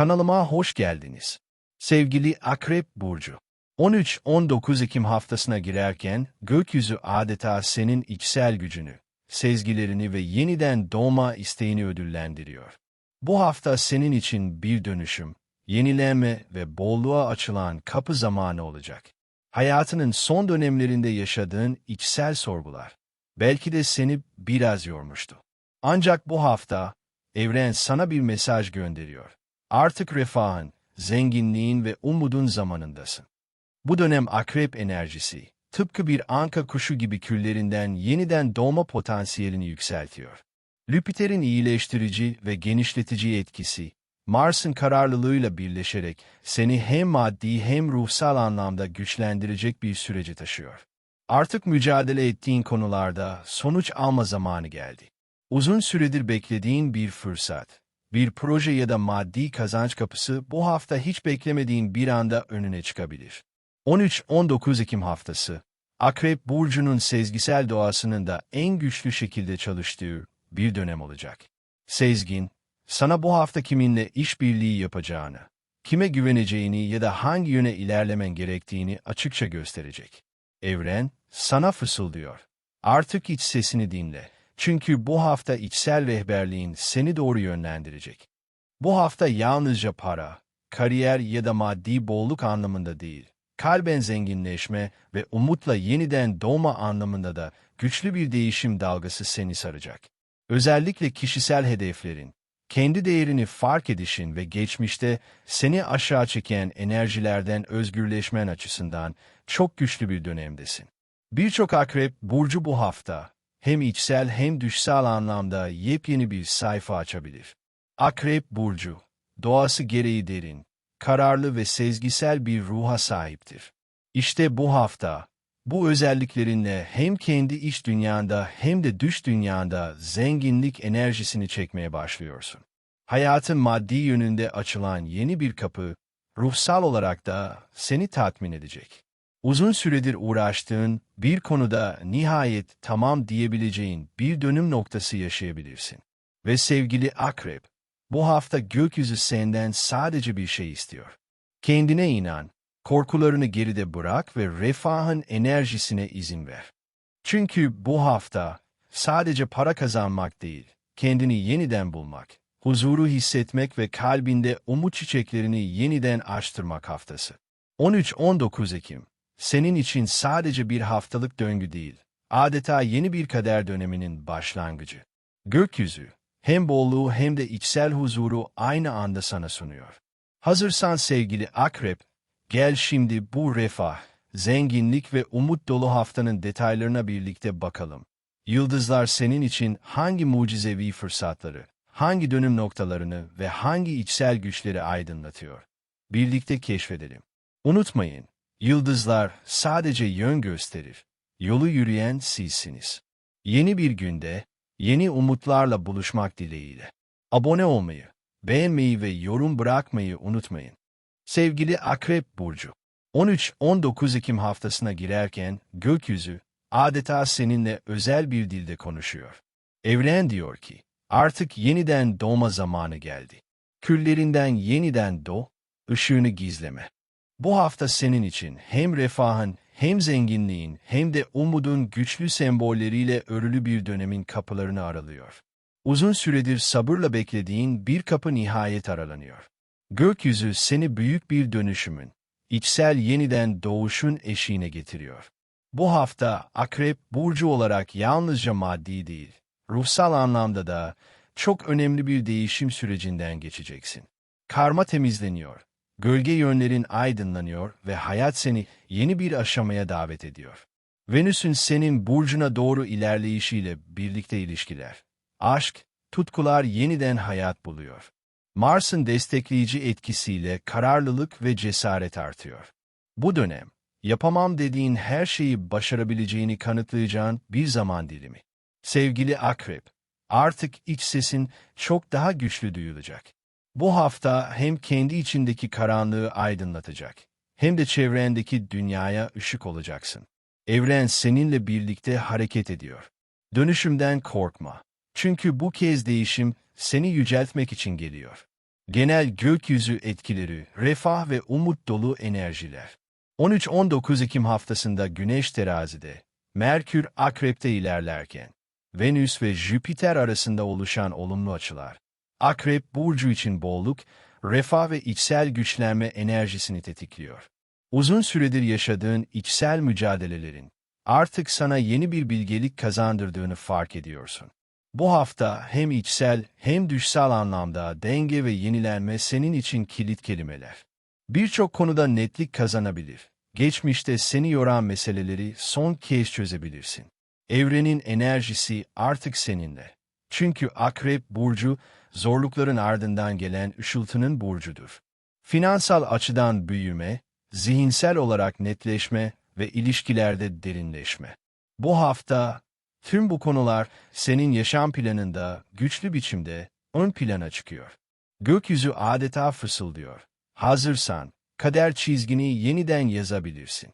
Kanalıma hoş geldiniz. Sevgili Akrep Burcu. 13-19 Ekim haftasına girerken gökyüzü adeta senin içsel gücünü, sezgilerini ve yeniden doğma isteğini ödüllendiriyor. Bu hafta senin için bir dönüşüm, yenilenme ve bolluğa açılan kapı zamanı olacak. Hayatının son dönemlerinde yaşadığın içsel sorgular, belki de seni biraz yormuştu. Ancak bu hafta, evren sana bir mesaj gönderiyor. Artık refahın, zenginliğin ve umudun zamanındasın. Bu dönem akrep enerjisi, tıpkı bir anka kuşu gibi küllerinden yeniden doğma potansiyelini yükseltiyor. Jüpiter'in iyileştirici ve genişletici etkisi, Mars'ın kararlılığıyla birleşerek seni hem maddi hem ruhsal anlamda güçlendirecek bir süreci taşıyor. Artık mücadele ettiğin konularda sonuç alma zamanı geldi. Uzun süredir beklediğin bir fırsat, bir proje ya da maddi kazanç kapısı bu hafta hiç beklemediğin bir anda önüne çıkabilir. 13-19 Ekim haftası, Akrep Burcu'nun sezgisel doğasının da en güçlü şekilde çalıştığı bir dönem olacak. Sezgin, sana bu hafta kiminle işbirliği yapacağını, kime güveneceğini ya da hangi yöne ilerlemen gerektiğini açıkça gösterecek. Evren, sana fısıldıyor. Artık iç sesini dinle. Çünkü bu hafta içsel rehberliğin seni doğru yönlendirecek. Bu hafta yalnızca para, kariyer ya da maddi bolluk anlamında değil, kalben zenginleşme ve umutla yeniden doğma anlamında da güçlü bir değişim dalgası seni saracak. Özellikle kişisel hedeflerin, kendi değerini fark edişin ve geçmişte seni aşağı çeken enerjilerden özgürleşmen açısından çok güçlü bir dönemdesin. Birçok akrep burcu bu hafta hem içsel hem dışsal anlamda yepyeni bir sayfa açabilir. Akrep burcu, doğası gereği derin, kararlı ve sezgisel bir ruha sahiptir. İşte bu hafta, bu özelliklerinle hem kendi iç dünyanda hem de dış dünyanda zenginlik enerjisini çekmeye başlıyorsun. Hayatın maddi yönünde açılan yeni bir kapı, ruhsal olarak da seni tatmin edecek. Uzun süredir uğraştığın bir konuda nihayet tamam diyebileceğin bir dönüm noktası yaşayabilirsin. Ve sevgili Akrep, bu hafta gökyüzü senden sadece bir şey istiyor. Kendine inan, korkularını geride bırak ve refahın enerjisine izin ver. Çünkü bu hafta sadece para kazanmak değil, kendini yeniden bulmak, huzuru hissetmek ve kalbinde umut çiçeklerini yeniden açtırmak haftası. 13-19 Ekim senin için sadece bir haftalık döngü değil, adeta yeni bir kader döneminin başlangıcı. Gökyüzü, hem bolluğu hem de içsel huzuru aynı anda sana sunuyor. Hazırsan sevgili Akrep, gel şimdi bu refah, zenginlik ve umut dolu haftanın detaylarına birlikte bakalım. Yıldızlar senin için hangi mucizevi fırsatları, hangi dönüm noktalarını ve hangi içsel güçleri aydınlatıyor? Birlikte keşfedelim. Unutmayın, Yıldızlar sadece yön gösterir. Yolu yürüyen sizsiniz. Yeni bir günde, yeni umutlarla buluşmak dileğiyle. Abone olmayı, beğenmeyi ve yorum bırakmayı unutmayın. Sevgili Akrep Burcu, 13-19 Ekim haftasına girerken gökyüzü adeta seninle özel bir dilde konuşuyor. Evren diyor ki, artık yeniden doğma zamanı geldi. Küllerinden yeniden doğ, ışığını gizleme. Bu hafta senin için hem refahın, hem zenginliğin, hem de umudun güçlü sembolleriyle örülü bir dönemin kapılarını aralıyor. Uzun süredir sabırla beklediğin bir kapı nihayet aralanıyor. Gökyüzü seni büyük bir dönüşümün, içsel yeniden doğuşun eşiğine getiriyor. Bu hafta Akrep Burcu olarak yalnızca maddi değil, ruhsal anlamda da çok önemli bir değişim sürecinden geçeceksin. Karma temizleniyor Gölge yönlerin aydınlanıyor ve hayat seni yeni bir aşamaya davet ediyor. Venüs'ün senin burcuna doğru ilerleyişiyle birlikte ilişkiler. Aşk, tutkular yeniden hayat buluyor. Mars'ın destekleyici etkisiyle kararlılık ve cesaret artıyor. Bu dönem, yapamam dediğin her şeyi başarabileceğini kanıtlayacağın bir zaman dilimi. Sevgili Akrep, artık iç sesin çok daha güçlü duyulacak. Bu hafta hem kendi içindeki karanlığı aydınlatacak, hem de çevrendeki dünyaya ışık olacaksın. Evren seninle birlikte hareket ediyor. Dönüşümden korkma. Çünkü bu kez değişim seni yüceltmek için geliyor. Genel gökyüzü etkileri, refah ve umut dolu enerjiler. 13-19 Ekim haftasında Güneş terazide, Merkür akrepte ilerlerken, Venüs ve Jüpiter arasında oluşan olumlu açılar. Akrep burcu için bolluk, refah ve içsel güçlenme enerjisini tetikliyor. Uzun süredir yaşadığın içsel mücadelelerin artık sana yeni bir bilgelik kazandırdığını fark ediyorsun. Bu hafta hem içsel hem dışsal anlamda denge ve yenilenme senin için kilit kelimeler. Birçok konuda netlik kazanabilir. Geçmişte seni yoran meseleleri son kez çözebilirsin. Evrenin enerjisi artık seninle. Çünkü Akrep Burcu, zorlukların ardından gelen ışıltının burcudur. Finansal açıdan büyüme, zihinsel olarak netleşme ve ilişkilerde derinleşme. Bu hafta, tüm bu konular senin yaşam planında güçlü biçimde ön plana çıkıyor. Gökyüzü adeta fısıldıyor. Hazırsan, kader çizgini yeniden yazabilirsin.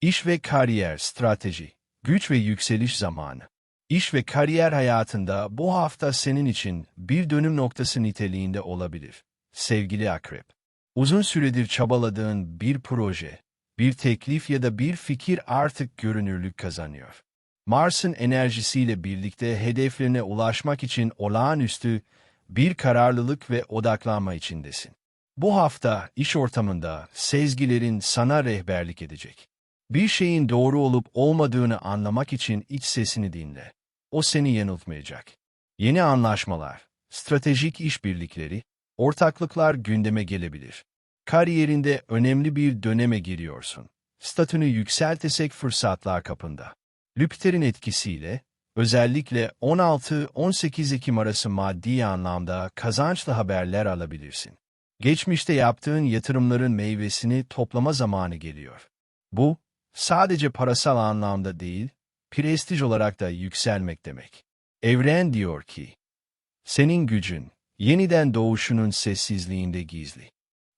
İş ve kariyer strateji, güç ve yükseliş zamanı. İş ve kariyer hayatında bu hafta senin için bir dönüm noktası niteliğinde olabilir. Sevgili Akrep, uzun süredir çabaladığın bir proje, bir teklif ya da bir fikir artık görünürlük kazanıyor. Mars'ın enerjisiyle birlikte hedeflerine ulaşmak için olağanüstü bir kararlılık ve odaklanma içindesin. Bu hafta iş ortamında sezgilerin sana rehberlik edecek. Bir şeyin doğru olup olmadığını anlamak için iç sesini dinle. O seni yanıltmayacak. Yeni anlaşmalar, stratejik işbirlikleri, ortaklıklar gündeme gelebilir. Kariyerinde önemli bir döneme giriyorsun. Statünü yükseltesek fırsatlar kapında. Lüpiter'in etkisiyle, özellikle 16-18 Ekim arası maddi anlamda kazançlı haberler alabilirsin. Geçmişte yaptığın yatırımların meyvesini toplama zamanı geliyor. Bu, sadece parasal anlamda değil, prestij olarak da yükselmek demek. Evren diyor ki, senin gücün, yeniden doğuşunun sessizliğinde gizli.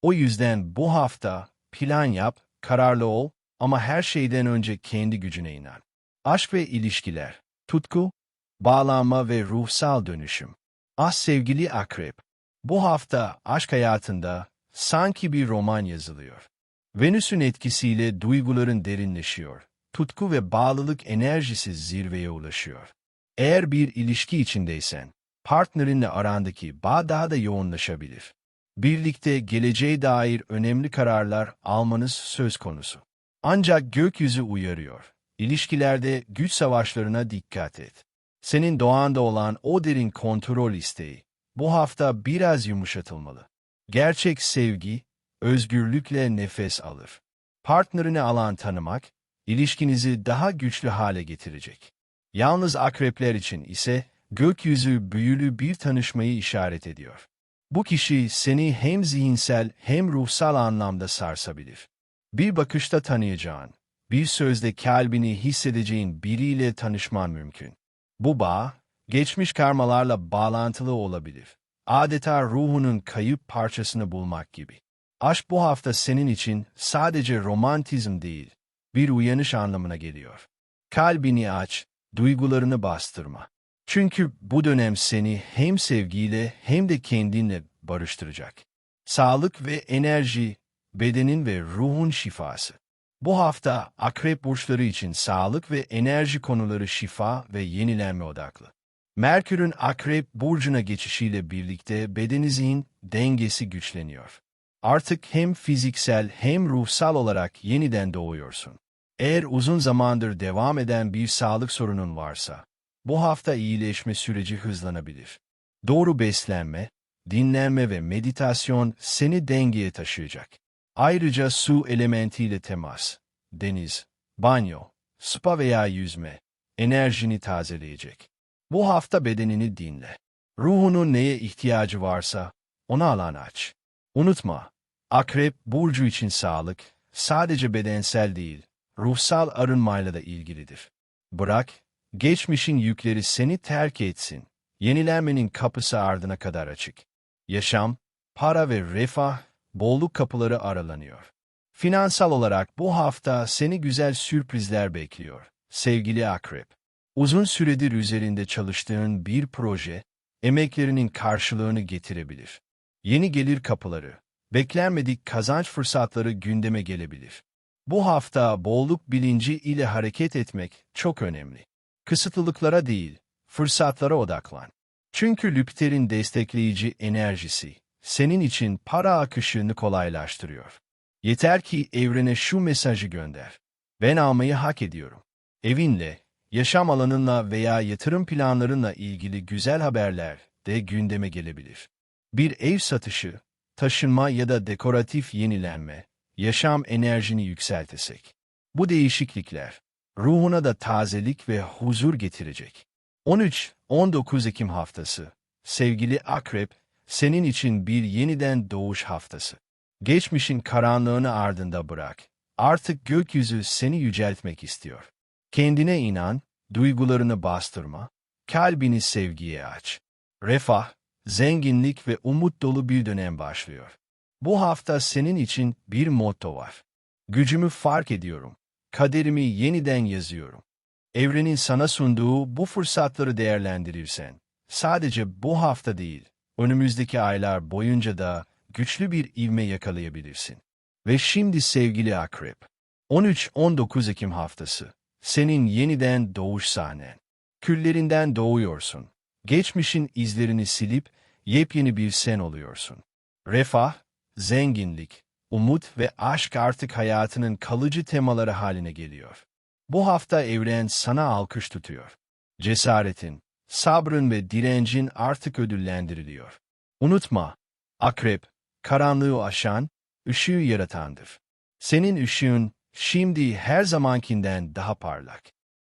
O yüzden bu hafta plan yap, kararlı ol ama her şeyden önce kendi gücüne inan. Aşk ve ilişkiler, tutku, bağlanma ve ruhsal dönüşüm. Ah sevgili akrep, bu hafta aşk hayatında sanki bir roman yazılıyor. Venüs'ün etkisiyle duyguların derinleşiyor. Tutku ve bağlılık enerjisi zirveye ulaşıyor. Eğer bir ilişki içindeysen, partnerinle arandaki bağ daha da yoğunlaşabilir. Birlikte geleceğe dair önemli kararlar almanız söz konusu. Ancak gökyüzü uyarıyor. İlişkilerde güç savaşlarına dikkat et. Senin doğanda olan o derin kontrol isteği, bu hafta biraz yumuşatılmalı. Gerçek sevgi, özgürlükle nefes alır. Partnerini alan tanımak, ilişkinizi daha güçlü hale getirecek. Yalnız akrepler için ise gökyüzü büyülü bir tanışmayı işaret ediyor. Bu kişi seni hem zihinsel hem ruhsal anlamda sarsabilir. Bir bakışta tanıyacağın, bir sözde kalbini hissedeceğin biriyle tanışman mümkün. Bu bağ, geçmiş karmalarla bağlantılı olabilir. Adeta ruhunun kayıp parçasını bulmak gibi. Aşk bu hafta senin için sadece romantizm değil, bir uyanış anlamına geliyor. Kalbini aç, duygularını bastırma. Çünkü bu dönem seni hem sevgiyle hem de kendinle barıştıracak. Sağlık ve enerji, bedenin ve ruhun şifası. Bu hafta akrep burçları için sağlık ve enerji konuları şifa ve yenilenme odaklı. Merkür'ün akrep burcuna geçişiyle birlikte bedeninizin dengesi güçleniyor. Artık hem fiziksel hem ruhsal olarak yeniden doğuyorsun. Eğer uzun zamandır devam eden bir sağlık sorunun varsa, bu hafta iyileşme süreci hızlanabilir. Doğru beslenme, dinlenme ve meditasyon seni dengeye taşıyacak. Ayrıca su elementiyle temas, deniz, banyo, spa veya yüzme, enerjini tazeleyecek. Bu hafta bedenini dinle. Ruhunun neye ihtiyacı varsa ona alan aç. Unutma, akrep burcu için sağlık sadece bedensel değil, ruhsal arınmayla da ilgilidir. Bırak, geçmişin yükleri seni terk etsin. Yenilenmenin kapısı ardına kadar açık. Yaşam, para ve refah, bolluk kapıları aralanıyor. Finansal olarak bu hafta seni güzel sürprizler bekliyor. Sevgili Akrep, uzun süredir üzerinde çalıştığın bir proje, emeklerinin karşılığını getirebilir. Yeni gelir kapıları, beklenmedik kazanç fırsatları gündeme gelebilir. Bu hafta bolluk bilinci ile hareket etmek çok önemli. Kısıtlılıklara değil, fırsatlara odaklan. Çünkü Lüpiter'in destekleyici enerjisi, senin için para akışını kolaylaştırıyor. Yeter ki evrene şu mesajı gönder. Ben almayı hak ediyorum. Evinle, yaşam alanınla veya yatırım planlarınla ilgili güzel haberler de gündeme gelebilir. Bir ev satışı, taşınma ya da dekoratif yenilenme, yaşam enerjini yükseltesek. Bu değişiklikler, ruhuna da tazelik ve huzur getirecek. 13-19 Ekim haftası, sevgili Akrep, senin için bir yeniden doğuş haftası. Geçmişin karanlığını ardında bırak. Artık gökyüzü seni yüceltmek istiyor. Kendine inan, duygularını bastırma, kalbini sevgiye aç. Refah, zenginlik ve umut dolu bir dönem başlıyor. Bu hafta senin için bir motto var. Gücümü fark ediyorum. Kaderimi yeniden yazıyorum. Evrenin sana sunduğu bu fırsatları değerlendirirsen, sadece bu hafta değil, önümüzdeki aylar boyunca da güçlü bir ivme yakalayabilirsin. Ve şimdi sevgili Akrep, 13-19 Ekim haftası, senin yeniden doğuş sahnen. Küllerinden doğuyorsun. Geçmişin izlerini silip yepyeni bir sen oluyorsun. Refah, zenginlik, umut ve aşk artık hayatının kalıcı temaları haline geliyor. Bu hafta evren sana alkış tutuyor. Cesaretin, sabrın ve direncin artık ödüllendiriliyor. Unutma, akrep, karanlığı aşan, ışığı yaratandır. Senin ışığın şimdi her zamankinden daha parlak.